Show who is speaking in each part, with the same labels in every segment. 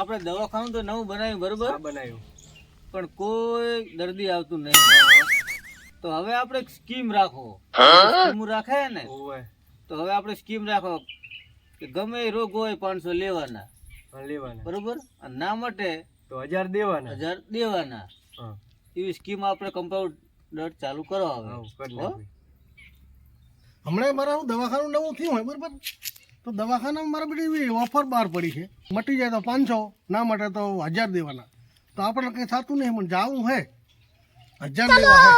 Speaker 1: આપણે દવાખાનું તો નવું બનાવ્યું બરોબર?
Speaker 2: બનાવ્યું.
Speaker 1: પણ કોઈ દર્દી આવતું નહીં. તો હવે આપણે સ્કીમ રાખો. સ્કીમ રાખે ને તો હવે આપણે સ્કીમ રાખો કે ગમે એ રોગ હોય પાંચસો લેવાના.
Speaker 2: લેવાના.
Speaker 1: બરોબર? અને ના માટે
Speaker 2: તો હજાર દેવાના.
Speaker 1: હજાર દેવાના. એવી સ્કીમ આપણે કમ્પાઉન્ડર ચાલુ કરો હવે.
Speaker 3: હમણાં મારા દવાખાનું નવું થયું હોય બરાબર? તો દવાખાનામાં મારા બધી એવી ઓફર બહાર પડી છે. મટી જાય તો પાંચસો ના મટે તો હજાર દેવાના. તો આપણને કંઈ થતું નહીં પણ જાવું હે. હજાર દેવા હે.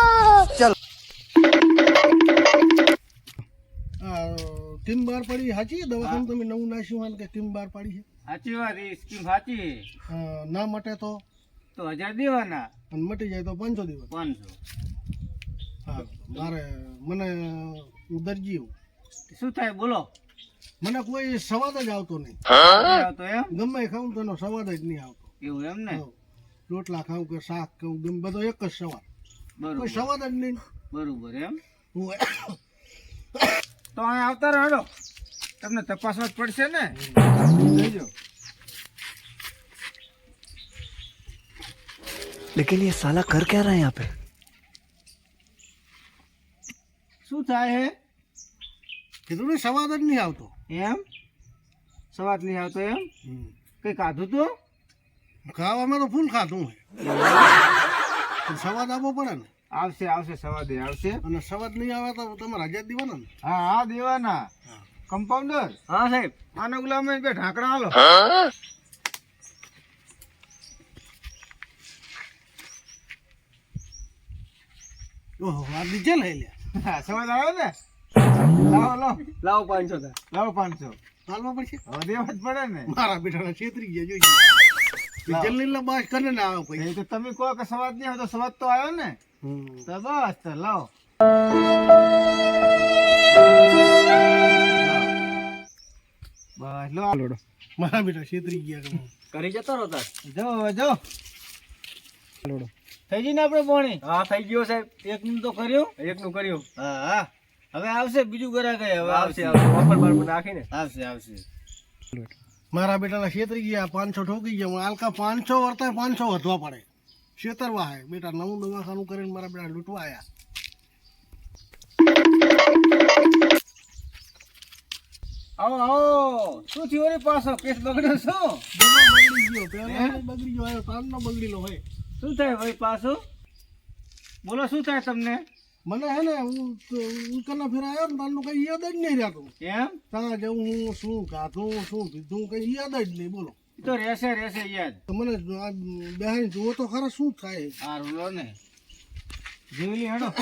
Speaker 3: આ ટીમ બહાર પડી સાચી દવાખાનું તમે નવું નાખ્યું હોય કે ટીમ બહાર પડી છે?
Speaker 1: સાચી વાત એ સ્કીમ સાચી
Speaker 3: ના મટે તો?
Speaker 1: તો હજાર દેવાના.
Speaker 3: અને મટી જાય તો પાંચસો દેવા
Speaker 1: પાંચસો.
Speaker 3: હા મારે મને હું દરજી
Speaker 1: શું થાય? બોલો.
Speaker 3: મને કોઈ સ્વાદ જ આવતો નહીં
Speaker 1: આવતો એમ
Speaker 3: ગમે એ ખાઉં તો એનો સ્વાદ જ નહીં આવતો
Speaker 1: એવું એમ ને
Speaker 3: હઉ. રોટલા ખાઉં કે શાક ખાઉં ગમે બધો એક જ સ્વાદ કોઈ
Speaker 1: બરોબર
Speaker 3: સ્વાદ જ નહીં
Speaker 1: બરોબર એમ
Speaker 3: હું
Speaker 1: તો અહીં આવતા રહો તમને તપાસવા જ પડશે ને જોજો
Speaker 4: लेकिन ये साला कर क्या रहा है यहाँ पे
Speaker 1: શું થાય હે
Speaker 3: કીધું ને સવાદ જ નહીં આવતો.
Speaker 1: એમ? સવાદ નહીં આવતો એમ? કઈ કાધું તો?
Speaker 3: ખાવામાં તો ફૂલ ખાધું હોય. સવાદ સ્વાદ આવવો પડે ને.
Speaker 1: આવશે આવશે સવાદે આવશે.
Speaker 3: અને સવાદ નહીં આવે તો તમારે હજાર દેવાના ને.
Speaker 1: હા હા દેવાના. કમ્પાઉન્ડર? હા સાહેબ. આનો ગુલામ બે ઢાંકણા હાલો
Speaker 3: ઓહો આ ડીઝલ લઈ લ્યા
Speaker 1: હા, સમજ આવ્યો ને? લાવો લાવો
Speaker 2: લાવો પાંચસો
Speaker 1: લાવો પાંચસો.
Speaker 3: હાલવા પડશે.
Speaker 1: હવે દેવા જ પડે ને.
Speaker 3: મારા બેટાના છેતરી ગયા જોઈએ ડીઝલની કરે ને આવે પછી.
Speaker 1: તો તમે કહો કે સવાદ નહીં તો સવાદ તો આવ્યો ને. તો બસ તો લાવો. બસ લો લોડો.
Speaker 3: મારા બેટા છેતરી ગયા
Speaker 2: કરી જતો રહો તાર.
Speaker 1: જો જો. લોડો. થઈ ગઈ ને આપણે પોણી?
Speaker 2: હા થઈ ગયો સાહેબ.
Speaker 1: એકનું તો કર્યું.
Speaker 2: એકનું કર્યું.
Speaker 1: હા હા. હવે આવશે બીજું ગરા ગયે હવે
Speaker 2: આવશે
Speaker 1: આવશે.
Speaker 2: ઓફર બાર નાખીને.
Speaker 1: આવશે આવશે.
Speaker 3: મારા બેટાના છેતરી ગયા પાંચસો ઠોકી ગયા. હું હાલકા પાંચસો વર્તા પાંચસો વધવા પડે. છેતરવા હે. બેટા નવું દવાખાનું કરીને મારા બેટા લૂંટવા આવ્યા
Speaker 1: આવો આવો. શું થયું રે પાછો કેસ બગડ્યો છો
Speaker 3: બગડી ગયો પેલો બગડી ગયો આવ્યો બગડી લો હોય.
Speaker 1: શું થાય ભાઈ પાછો? બોલો શું થાય તમને?
Speaker 3: મને હે ને હું ઉલકાના ફેરા આવ્યો ને તારું કઈ યાદ જ નહીં રહેતું.
Speaker 1: એમ
Speaker 3: ત્યાં જવું હું શું ખાધું શું પીધું કઈ યાદ જ નહીં બોલો.
Speaker 1: તો રહેશે રહેશે યાદ.
Speaker 3: તો મને બહેન જુઓ તો ખરે શું થાય.
Speaker 1: સારું લો ને. જીવલી હેડો.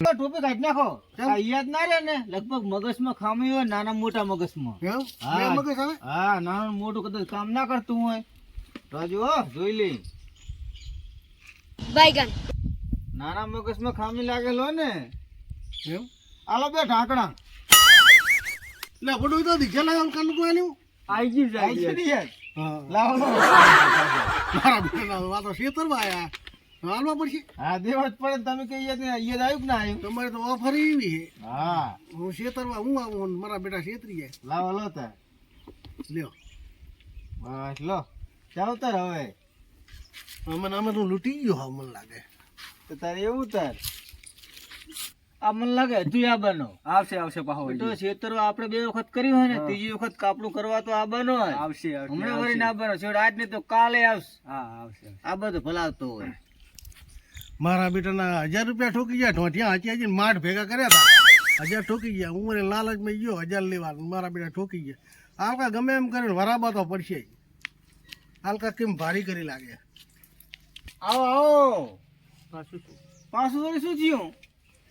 Speaker 1: ટોપી કાઢી નાખો. યાદ ના રે ને લગભગ મગજમાં ખામી હોય નાના મોટા
Speaker 3: મગજ મગજમાં
Speaker 1: હા નાનું મોટું કદાચ કામ ના કરતું હોય. રાજુ જોઈ લે.
Speaker 5: બાયગન
Speaker 1: નાના મગજમાં ખામી લાગેલો ને?
Speaker 3: એમ
Speaker 1: આલો બે ઢાંકણા.
Speaker 3: એટલે બધું તો દીખે લાગે કન કો
Speaker 2: આઈ જી
Speaker 1: જાય છે ને.
Speaker 3: હા.
Speaker 1: લાવો.
Speaker 3: મારા બેટા વાતો છેતરવા આયા હાલવા પડશે.
Speaker 1: હા દેવત પડે તમે યાદ નહીં. યાદ આવ્યું કે ના આવ્યું?
Speaker 3: તમારે તો ઓફર એવી છે.
Speaker 1: હા.
Speaker 3: હું છેતરવા હું આવું ને મારા બેટા છેતરી જાય.
Speaker 1: લાવો લો તાર
Speaker 3: લ્યો.
Speaker 1: બસ લો. ચાલો તાર હવે.
Speaker 3: અમે અમે તો લૂંટી ગયો હા મને લાગે.
Speaker 1: તો તારે એવું તાર. આ મને લાગે હજુ આ બનો.
Speaker 2: આવશે આવશે પાહો
Speaker 1: તો છેતરો આપણે બે વખત કર્યું હોય ને ત્રીજી વખત કાપડું કરવા તો આ બનો હોય
Speaker 2: આવશે
Speaker 1: હમણાં વળી ના બનો. છેવટે આજ ને તો કાલે આવશે.
Speaker 2: હા આવશે
Speaker 1: આ બધું ભલાવતો હોય.
Speaker 3: મારા બેટાના હજાર રૂપિયા ઠોકી ગયા ઠોઠિયા હાચી હાચી માઠ ભેગા કર્યા હતા. હજાર ઠોકી ગયા. હું મને લાલચમાં ગયો હજાર લેવા. મારા બેટા ઠોકી ગયા. હાલકા ગમે એમ કરીને વરાબા તો પડશે. હાલકા કેમ ભારી કરી લાગે.
Speaker 1: આવો આવો. પાછું વળી શું થયું?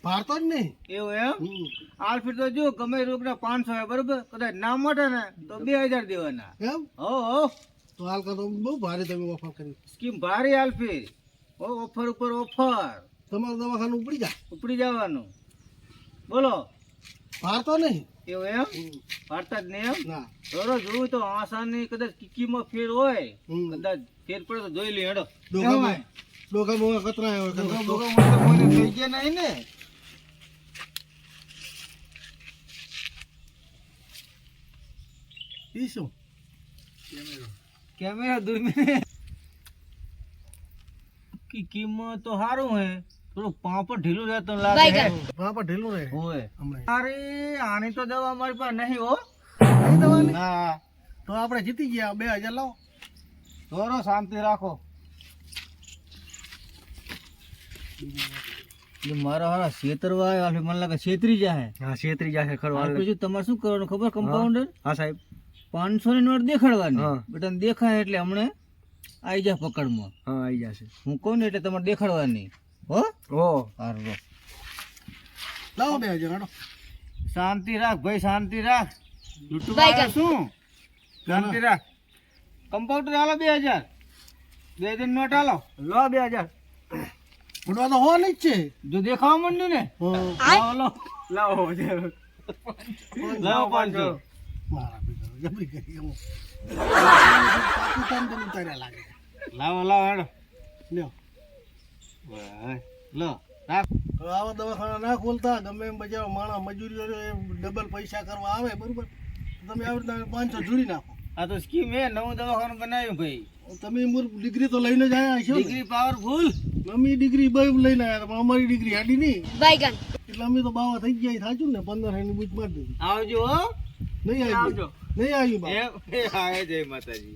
Speaker 3: ભારતો જ નહીં.
Speaker 1: એવું એમ?
Speaker 3: હમ.
Speaker 1: આ તો જો ગમે રોકડા પાંચસો હોય બરોબર? કદાચ ના મોટે ને તો બે હજાર દેવાના.
Speaker 3: એમ?
Speaker 1: હો હો.
Speaker 3: તો હાલ તો બહુ ભારે તમે ઓફર કરી.
Speaker 1: સ્કીમ ભારે આલફી ઓ ઓફર ઉપર ઓફર.
Speaker 3: તમારું દવાખાનું ઉપડી જાય.
Speaker 1: ઉપડી જવાનું. બોલો.
Speaker 3: ભારતો નહીં.
Speaker 1: એવું એમ? ભારતા જ નહીં એમ?
Speaker 3: ના.
Speaker 1: રોરો જોવું તો આસાની કદાચ કિકીમાં ફેર હોય. કદાચ ફેર પડે તો જોઈ લે હેડો.
Speaker 3: ડોકામાં ડોકામાં કતરા હોય
Speaker 1: ડોકા બોકા કોઈને થઈ ગયા નહીં ને.
Speaker 3: ઈ શું?
Speaker 1: કેમેરા મે કી કિંમત તો સારું હે. થોડું પાપડ ઢીલું રહેતો લાગે.
Speaker 3: પાપડ ઢીલું રહે?
Speaker 1: હોય
Speaker 3: હમણાં.
Speaker 1: અરે આની તો દવા અમારી પાસે નહીં હો.
Speaker 3: નહીં દવાની?
Speaker 1: ના.
Speaker 3: તો આપણે જીતી ગયા બે હજાર લાવો.
Speaker 1: થોડો શાંતિ રાખો એ મારા હારા છેતરવા આવ્યા છે મને લાગે છેતરી જાય
Speaker 2: હા છેતરી જશે ખરો હાલ.
Speaker 1: પછી તમારે શું કરવાનું ખબર કમ્પાઉન્ડર
Speaker 2: હા સાહેબ.
Speaker 1: પાંચસો ની નોટ દેખાડવાની.
Speaker 2: બટન
Speaker 1: બેટા દેખાય એટલે હમણે આવી જા પકડમાં.
Speaker 2: હા આવી જશે.
Speaker 1: હું કહું ને એટલે તમારે દેખાડવાની. હો?
Speaker 2: ઓ.
Speaker 1: સારું રો.
Speaker 3: લાવો બે હજાર
Speaker 1: શાંતિ રાખ ભાઈ શાંતિ રાખ. લૂંટવા આવ્યા શું? શાંતિ રાખ. કમ્પાઉન્ડર હાલો બે હજાર. બે હજાર નોટ હાલો.
Speaker 2: લો બે હજાર.
Speaker 3: ઉડવા તો હોવાની જ છે.
Speaker 1: જો દેખાવા માંડ્યું ને? લાવો લો
Speaker 2: લાવો
Speaker 1: લાવો પાંચસો.
Speaker 3: મારા બેટા જબરી કરી એમ. પાકિસ્તાન તો ઉતાર્યા લાગે.
Speaker 1: લાવો લાવો હેડો.
Speaker 3: લ્યો.
Speaker 1: લો
Speaker 3: આવા દવાખાના ના ખોલતા ગમે એમ બજાવ માણસ મજૂરીઓ એ ડબલ પૈસા કરવા આવે બરોબર? તમે આવી રીતના પાંચસો જોડી નાખો.
Speaker 1: આ તો સ્કીમ હે નવું દવાખાનું બનાવ્યું ભાઈ.
Speaker 3: તમે મૂળ ડિગ્રી તો લઈને જ આવ્યા છો
Speaker 1: ડિગ્રી પાવરફુલ
Speaker 3: અમે ડિગ્રી બે લઈને આવ્યા તો પણ અમારી ડિગ્રી હાડી નહીં.
Speaker 5: બાયગન
Speaker 3: એટલે અમે તો બાવા થઈ ગયા થાચું ને પંદર એની બૂચ મારી દીધી.
Speaker 1: આવજો હો.
Speaker 3: નહીં આવજો. નહીં આવ્યું બા
Speaker 1: એ આવે જય માતાજી.